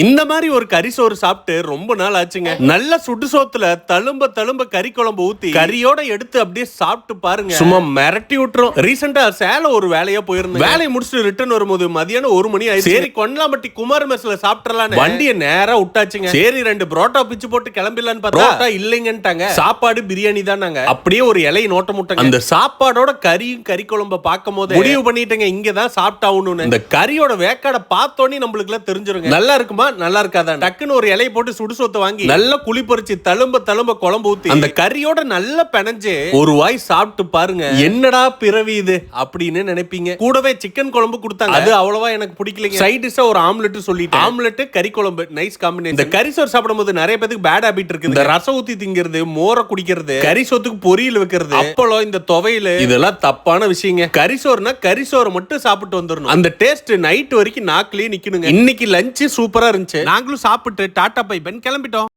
இந்த மாதிரி ஒரு கறி சோறு சாப்பிட்டு ரொம்ப நாள் ஆச்சுங்க. நல்ல சுடு சோத்துல தழும்ப தழும்ப கறி குழம்பு ஊத்தி கறியோட எடுத்து அப்படியே சாப்பிட்டு பாருங்க. சும்மா மிரட்டி விட்டுரும். ரீசெண்டா சேலம் ஒரு வேலையா போயிருந்தேன் வேலையை முடிச்சுட்டு ரிட்டர்ன் வரும்போது மதியானம் ஒரு மணி ஆயிடுச்சு. சரி கொண்டலாம்பட்டி குமார் மெஸ்ல சாப்பிட்டுறலாம் வண்டியை நேரா விட்டாச்சுங்க. சரி ரெண்டு புரோட்டா பிச்சு போட்டு கிளம்பிடலான்னு பார்த்தா இல்லைங்கன்ட்டாங்க. சாப்பாடு பிரியாணி தான் நாங்க அப்படியே ஒரு இலை நோட்ட முட்டங்க அந்த சாப்பாடோட கறியும் கறி குழம்ப பார்க்கும் போது முடிவு பண்ணிட்டேங்க. இங்க தான் சாப்பிட்டாகணும்னு. இந்த கறியோட வேக்காட பார்த்தோன்னே நம்மளுக்கு எல்லாம் தெரிஞ்சிருங்க. நல்லா இருக்குமா? நல்லா இருக்காதா டக்குன்னு ஒரு இலையை போட்டு சுடு சொத்து வாங்கி நல்லா குழி பறிச்சு தழும்ப தழும்ப குழம்பு ஊத்தி அந்த கறியோட நல்லா பெனஞ்சு ஒரு வாய் சாப்பிட்டு பாருங்க. என்னடா பிறவி இது அப்படின்னு நினைப்பீங்க. கூடவே சிக்கன் குழம்பு கொடுத்தாங்க. அது அவ்வளவா எனக்கு பிடிக்கலைங்க. சைட் டிஷ்ஷா ஒரு ஆம்லெட் சொல்லிட்டு ஆம்லெட் கறி குழம்பு நைஸ் காம்பினேஷன் இந்த கறி சோறு சாப்பிடும்போது நிறைய பேருக்கு பேட் ஹாபிட் இருக்கு இந்த ரசம் ஊத்தி திங்கிறது மோரை குடிக்கிறது கறி சோத்துக்கு பொரியல் வைக்கிறது. அப்பளம் இந்த துவையல். இதெல்லாம் தப்பான விஷயங்க. கறி சோறுனா கறி சோறு மட்டும் சாப்பிட்டு வந்துடணும் அந்த டேஸ்ட் நைட் வரைக்கும் நாக்கிலேயே நிக்கணுங்க. இன்னைக்கு லஞ்ச் சூப்பரா இருந்துச்சு. நாங்களும் சாப்பிட்டு டாடா பை பென் கிளம்பிட்டோம்.